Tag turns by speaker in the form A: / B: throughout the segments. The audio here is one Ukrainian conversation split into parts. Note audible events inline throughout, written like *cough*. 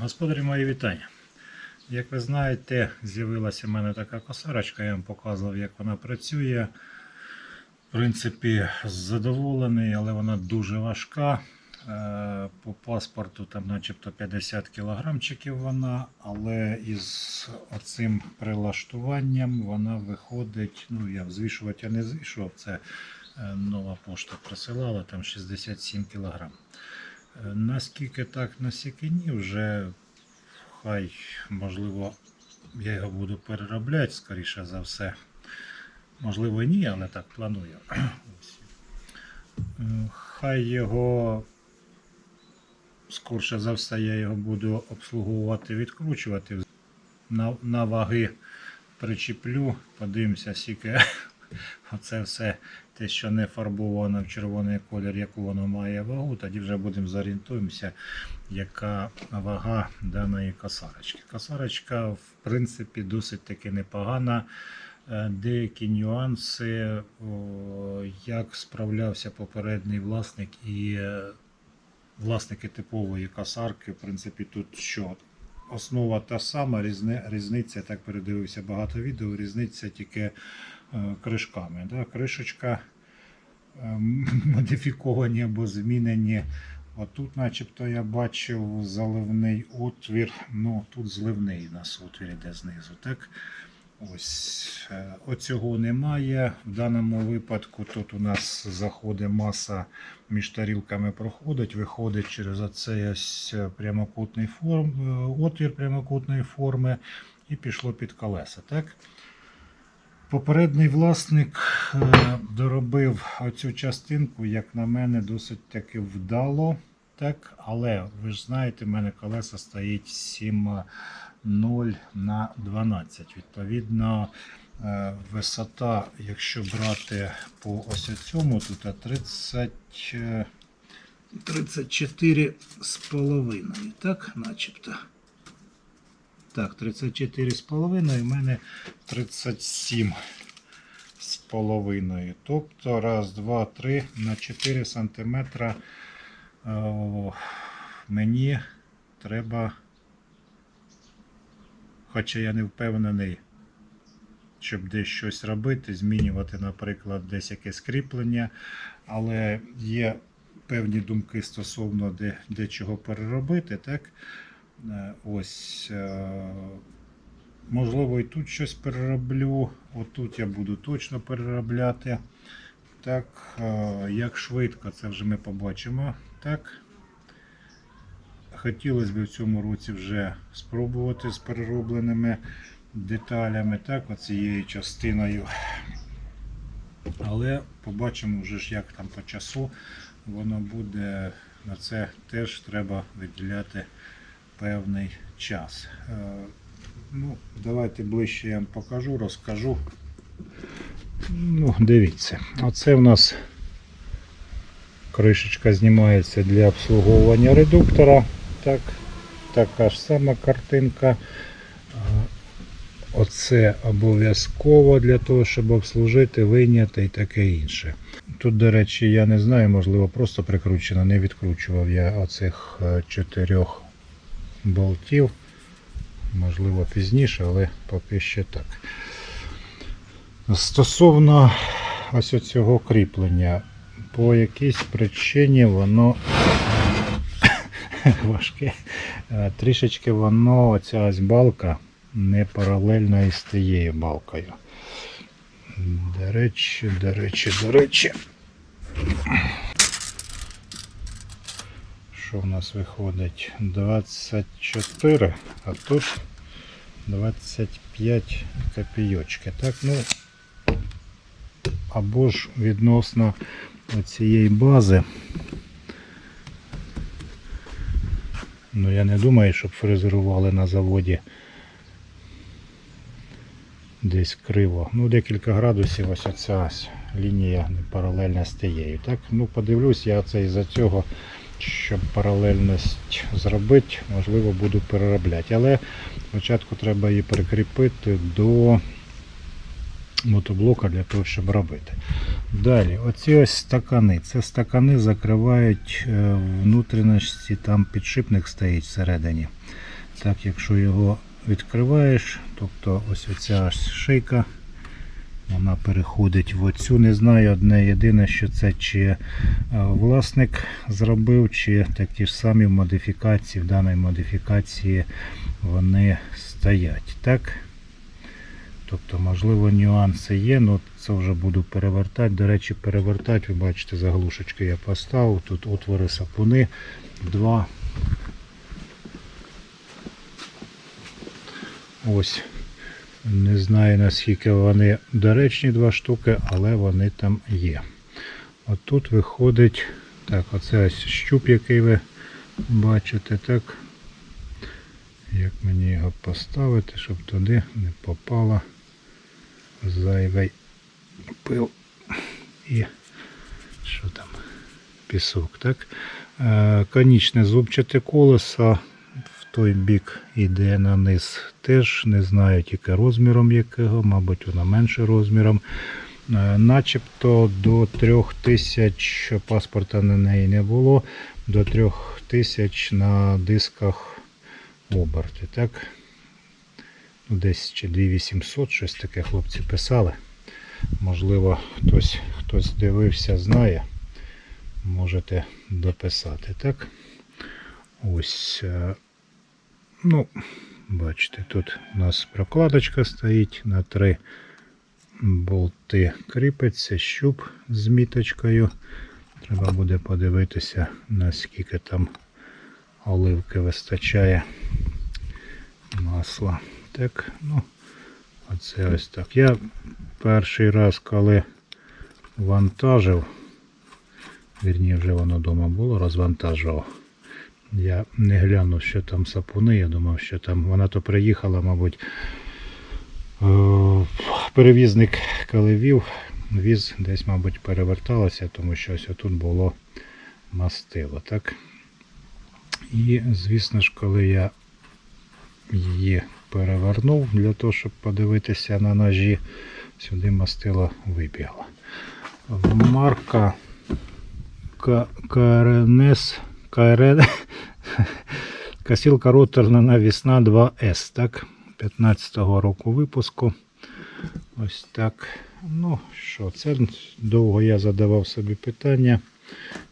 A: Господарі мої вітання. Як ви знаєте, з'явилася в мене така косарочка, я вам показував, як вона працює. В принципі, задоволений, але вона дуже важка. Е, По паспорту там начебто 50 кілограмчиків вона, але із оцим прилаштуванням вона виходить. Ну, я взвішувати я не звішував, це е, нова пошта присилала, там 67 кілограм. Наскільки так насіки ні, вже хай, можливо, я його буду переробляти, скоріше за все. Можливо, ні, але так планую. *clears throat* Е, Хай його, скорше за все, я його буду обслуговувати, відкручувати. На, на ваги причіплю, подивимося, скільки *laughs* оце все те, що не фарбовано в червоний колір, яку воно має вагу, тоді вже будемо зорієнтуємося, яка вага даної косарочки. Косарочка, в принципі, досить таки непогана. Е, Деякі нюанси, як справлявся попередній власник і е, власники типової косарки, в принципі, тут що? Основа та сама, різни, різниця, так передивився багато відео, різниця тільки кришками. Да? Кришечка ем, *laughs* модифіковані або змінені. Отут, начебто, я бачив заливний отвір. Ну, тут зливний нас отвір іде знизу. Так? Ось е, оцього немає. В даному випадку тут у нас заходить маса між тарілками проходить, виходить через оцей ось прямокутний форм, е, отвір прямокутної форми і пішло під колеса. Так? Попередній власник е, доробив оцю частинку, як на мене, досить таки вдало. Так? Але ви ж знаєте, в мене колеса стоїть 7,0 на 12. Відповідно, е, висота, якщо брати по ось цьому, тут 30, е, 34 з половиною, так, начебто. Так, 34 з в мене 37 з половиною. Тобто, раз, два, три на 4 сантиметра о, мені треба, хоча я не впевнений, щоб десь щось робити, змінювати, наприклад, десь якесь кріплення, але є певні думки стосовно де, де чого переробити, так? Е, Ось, е, можливо, і тут щось перероблю. Отут я буду точно переробляти. Так, е, як швидко, це вже ми побачимо. Так. Хотілося б в цьому році вже спробувати з переробленими деталями, так, оцією частиною. Але побачимо вже ж, як там по часу воно буде. На це теж треба виділяти певний час. Е, Ну, давайте ближче я вам покажу, розкажу. Ну, дивіться, оце в нас кришечка знімається для обслуговування редуктора. Так, така ж сама картинка. Е, Оце обов'язково для того, щоб обслужити, вийняти і таке інше. Тут, до речі, я не знаю, можливо, просто прикручено, не відкручував я оцих е, чотирьох болтів. Можливо, пізніше, але поки що так. Стосовно ось цього кріплення, по якійсь причині воно *coughs* важке. Е, Трішечки воно, оця ось балка, не паралельно із тією балкою. До речі, до речі, до речі. Що в нас виходить? 24, а тут 25 копійочки. Так, ну, або ж відносно цієї бази. Ну, я не думаю, щоб фрезерували на заводі десь криво. Ну, декілька градусів ось оця лінія паралельна з тією. Так, ну подивлюсь, я це із-за цього, щоб паралельність зробити, можливо, буду переробляти. Але спочатку треба її прикріпити до мотоблока для того, щоб робити. Далі, оці ось стакани. Це стакани закривають е, внутрішності, там підшипник стоїть всередині. Так, якщо його відкриваєш, тобто ось оця шийка, вона переходить в оцю. Не знаю, одне єдине, що це чи е, власник зробив, чи такі ж самі модифікації, в даній модифікації вони стоять. Так? Тобто, можливо, нюанси є, але це вже буду перевертати. До речі, перевертати, ви бачите, заглушечки я поставив. Тут отвори сапуни, два. Ось. Не знаю наскільки вони доречні два штуки, але вони там є. От тут виходить, так, оце ось щуп, який ви бачите, так. Як мені його поставити, щоб туди не попало зайвий пил і що там, пісок, так? Е, Конічне зубчате колесо той бік іде на низ. Теж не знаю тільки розміром якого, мабуть, воно менше розміром. Е, Начебто до 3000 паспорта на неї не було, до 3000 на дисках оберти. Так? Ну, Десь чи 2800, щось таке хлопці писали. Можливо, хтось, хтось дивився, знає. Можете дописати, так? Ось. Ну, бачите, тут у нас прокладочка стоїть на три болти кріпиться, щуп з міточкою. Треба буде подивитися, наскільки там оливки вистачає масла. Так, ну, оце ось так. Я перший раз, коли вантажив, вірні, вже воно вдома було, розвантажував. Я не глянув, що там сапуни, я думав, що там вона то приїхала, мабуть. е, Перевізник, коли вів, віз десь, мабуть, переверталася, тому що ось тут було мастило. Так? І, звісно ж, коли я її перевернув для того, щоб подивитися на ножі, сюди мастило вибігло. Марка КРНС КРН *laughs* Косілка роторна навісна 2С, так? 15-го року випуску. Ось так. Ну що, це довго я задавав собі питання,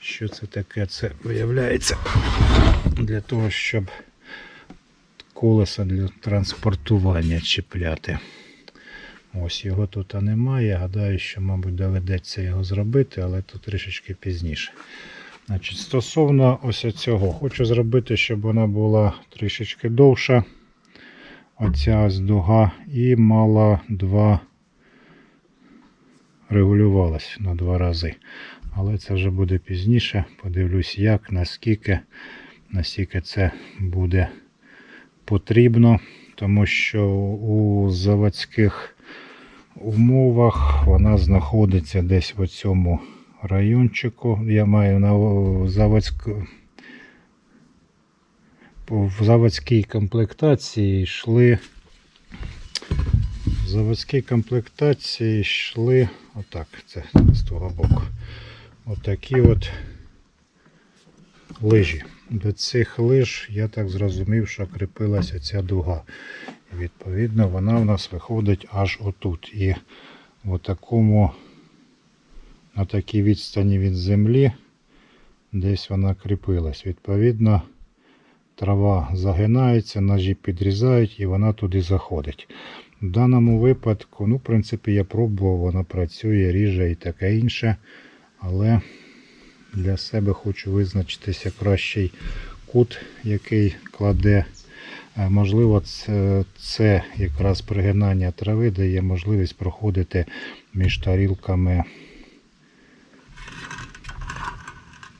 A: що це таке. Це виявляється для того, щоб колеса для транспортування чіпляти. Ось його тут немає. Гадаю, що, мабуть, доведеться його зробити, але тут трішечки пізніше. Значить, Стосовно ось цього, хочу зробити, щоб вона була трішечки довша. Оця ось дуга і мала два регулювалась на два рази. Але це вже буде пізніше. Подивлюсь, як, наскільки, наскільки це буде потрібно, тому що у заводських умовах вона знаходиться десь в цьому райончику. Я маю на заводську. В заводській комплектації йшли. В заводській комплектації йшли отак, це з того боку. Отакі от лижі. До цих лиж, я так зрозумів, що кріпилася ця дуга. І відповідно, вона в нас виходить аж отут. І в такому, на такій відстані від землі, десь вона кріпилась. Відповідно, трава загинається, ножі підрізають і вона туди заходить. В даному випадку, ну, в принципі, я пробував, вона працює, ріже і таке інше. Але для себе хочу визначитися кращий кут, який кладе. Е, Можливо, це, це якраз пригинання трави дає можливість проходити між тарілками.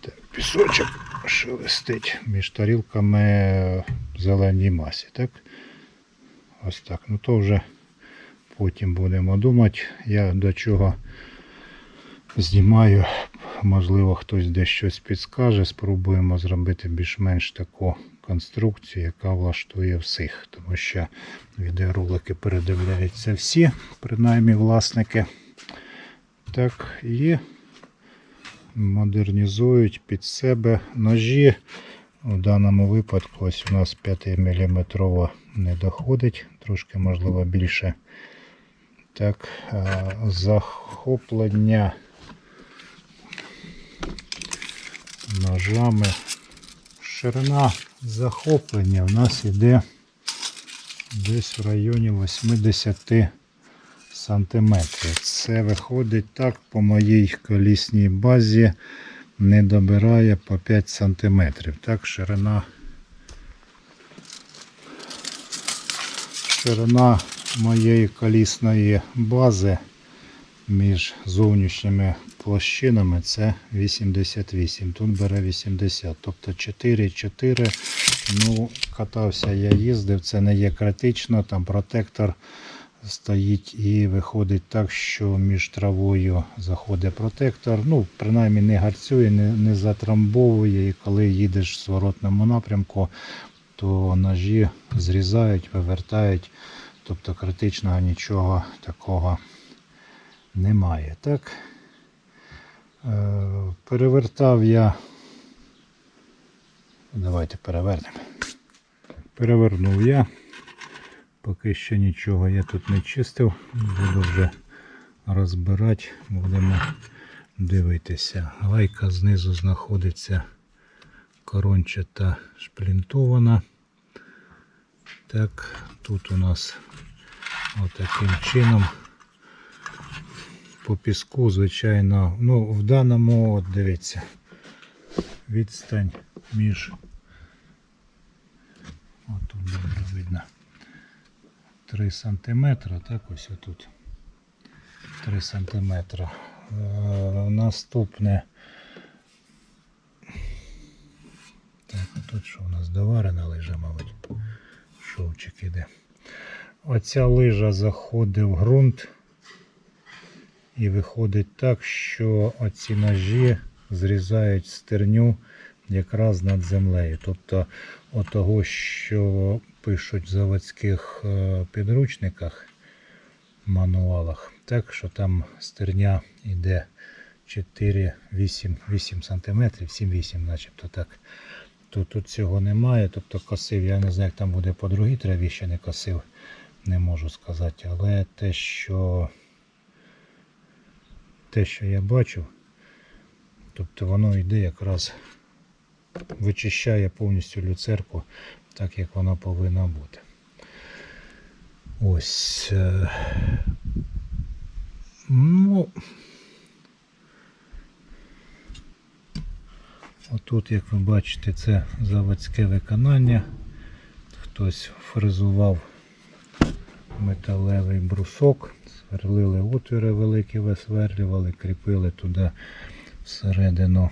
A: Так, пісочок шелестить між тарілками в зеленій масі. Так? Ось так. Ну то вже потім будемо думати. Я до чого знімаю. Можливо, хтось десь щось підскаже. Спробуємо зробити більш-менш таку конструкцію, яка влаштує всіх. Тому що відеоролики передивляються всі, принаймні власники. Так, і модернізують під себе ножі. В даному випадку ось у нас 5 мм не доходить, трошки можливо більше. Так, захоплення ножами. Ширина захоплення у нас іде десь в районі 80 сантиметрів. Це виходить так по моїй колісній базі не добирає по 5 сантиметрів. Так, ширина ширина моєї колісної бази між зовнішніми площинами це 88. Тут бере 80. Тобто 4,4. Ну, катався я їздив, це не є критично, там протектор стоїть і виходить так, що між травою заходить протектор. Ну, принаймні не гарцює, не, не затрамбовує. І коли їдеш в зворотному напрямку, то ножі зрізають, вивертають. Тобто критичного нічого такого немає. Так? Е, перевертав я. Давайте перевернемо. Перевернув я. Поки що нічого я тут не чистив. Буду вже розбирати, будемо дивитися. Гайка знизу знаходиться корончата шплінтована. Так, тут у нас отаким чином по піску, звичайно, ну, в даному, от дивіться, відстань між. От тут видно. 3 сантиметра, так ось отут. 3 сантиметра. Е, наступне. Так, тут що у нас доварена лижа, мабуть. Шовчик іде. Оця лижа заходить в ґрунт і виходить так, що оці ножі зрізають стерню якраз над землею. Тобто отого, що пишуть в заводських е, підручниках, мануалах, так що там стерня йде 4, 8, 8 см, 7-8 начебто так. То тут цього немає. Тобто косив, я не знаю, як там буде по другій траві, ще не косив, не можу сказати. Але те, що те, що я бачив, тобто воно йде якраз вичищає повністю люцерку так, як вона повинна бути. Ось. е, Ну. Отут, як ви бачите, це заводське виконання. Хтось фрезував металевий брусок, сверлили отвіри великі, висверлювали, кріпили туди всередину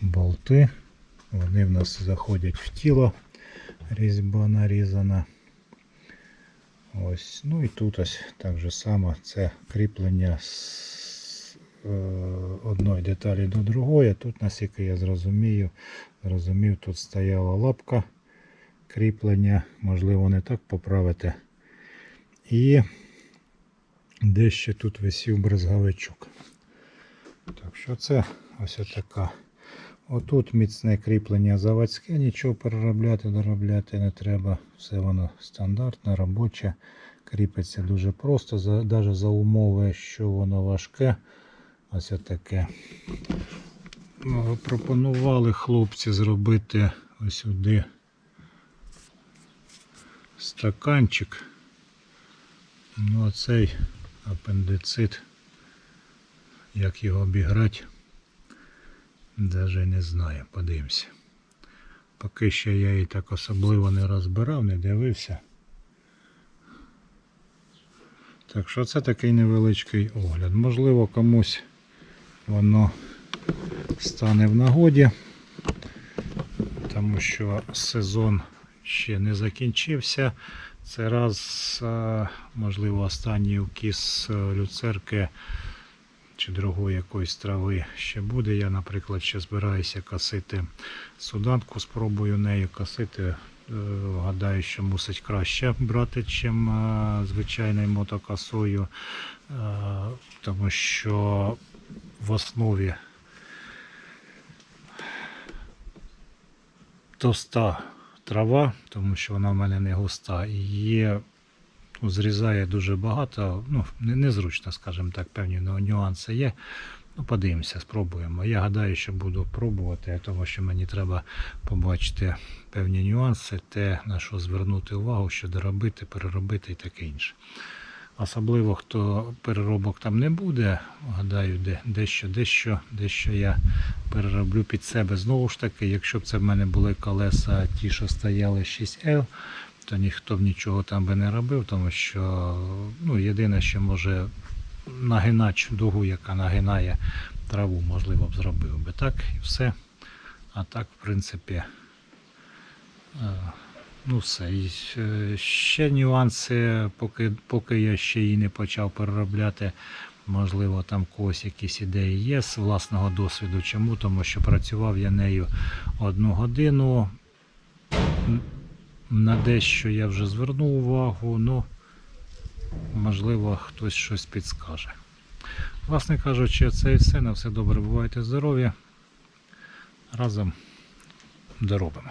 A: болти. Вони в нас заходять в тіло, різьба нарізана. Ось, ну і тут ось так же само це кріплення з е, одної деталі до другої. Тут, наскільки я зрозумію, зрозумів, тут стояла лапка кріплення, можливо, не так поправити. І дещо тут висів брезговичок. Так що це ось така. Отут міцне кріплення заводське, нічого переробляти, доробляти не треба. Все воно стандартне, робоче. Кріпиться дуже просто, навіть за умови, що воно важке. Ось таке. Ну, Пропонували хлопці зробити ось сюди стаканчик. Ну, а цей апендицит, як його обіграти. Даже не знаю, подивимося. Поки що я її так особливо не розбирав, не дивився. Так що це такий невеличкий огляд. Можливо, комусь воно стане в нагоді, тому що сезон ще не закінчився. Це раз, можливо, останній укіс е, люцерки чи другої якоїсь трави ще буде. Я, наприклад, ще збираюся косити суданку, спробую нею косити. Е, Гадаю, що мусить краще брати, чим е, звичайною мотокосою, е, тому що в основі товста трава, тому що вона в мене не густа. Є, зрізає дуже багато, ну, незручно, скажімо так, певні нюанси є. Ну, подивимося, спробуємо. Я гадаю, що буду пробувати, тому що мені треба побачити певні нюанси, те, на що звернути увагу, що доробити, переробити і таке інше. Особливо, хто переробок там не буде, гадаю, де, дещо, дещо, дещо я перероблю під себе. Знову ж таки, якщо б це в мене були колеса ті, що стояли 6L, то ніхто б нічого там би не робив, тому що ну, єдине, що може нагинач дугу, яка нагинає траву, можливо б зробив би так і все. А так, в принципі, е, ну все. І е, ще нюанси, поки, поки я ще її не почав переробляти. Можливо, там когось якісь ідеї є з власного досвіду. Чому? Тому що працював я нею одну годину. На дещо я вже звернув увагу, ну можливо, хтось щось підскаже. Власне кажучи, це і все. На все добре. Бувайте здорові. Разом доробимо.